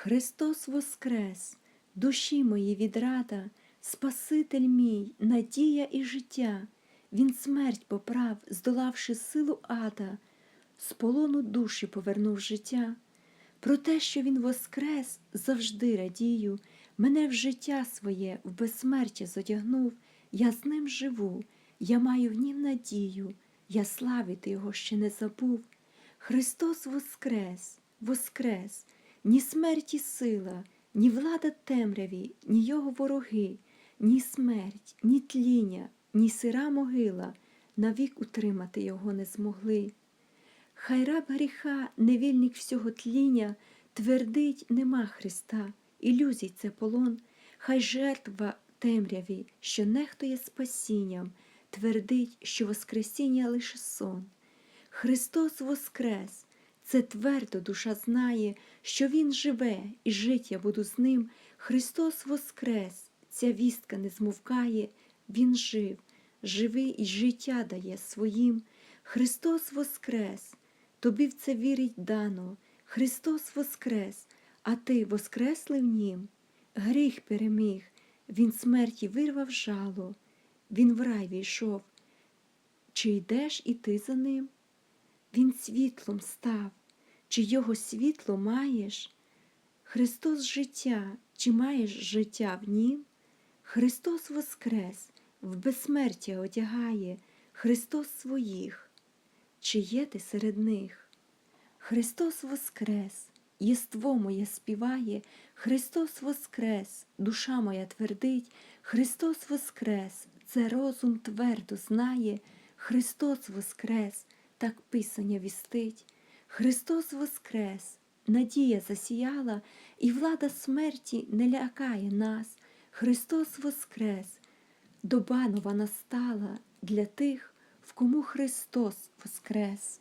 Христос воскрес, душі мої відрада, Спаситель мій, надія і життя, Він смерть поправ, здолавши силу ада, з полону душі повернув життя. Про те, що Він воскрес, завжди радію, мене в життя своє в безсмертя зодягнув, я з ним живу, я маю в нім надію, я славити Його ще не забув. Христос воскрес, воскрес, ні смерті сила, ні влада темряві, ні його вороги, ні смерть, ні тління, ні сира могила навік утримати його не змогли. Хай раб гріха, невільник всього тління, твердить нема Христа, ілюзій це полон, хай жертва темряві, що нехтує спасінням, твердить, що Воскресіння лише сон. Христос воскрес, це твердо душа знає, що Він живе, і жить я буду з ним. Христос воскрес, ця вістка не змовкає, Він жив, живий і життя дає своїм. Христос воскрес, тобі в це вірить дано, Христос воскрес, а ти воскресли в Нім. Гріх переміг, Він смерті вирвав жало, Він в рай війшов. Чи йдеш і ти за ним? Він світлом став, чи його світло маєш? Христос життя, чи маєш життя в нім? Христос воскрес, в безсмертя одягає, Христос своїх, чи є ти серед них? Христос воскрес, єство моє співає, Христос воскрес, душа моя твердить, Христос воскрес, це розум твердо знає, Христос воскрес, так Писання вістить. Христос воскрес, надія засіяла, і влада смерті не лякає нас. Христос воскрес, доба нова настала для тих, в кому Христос воскрес.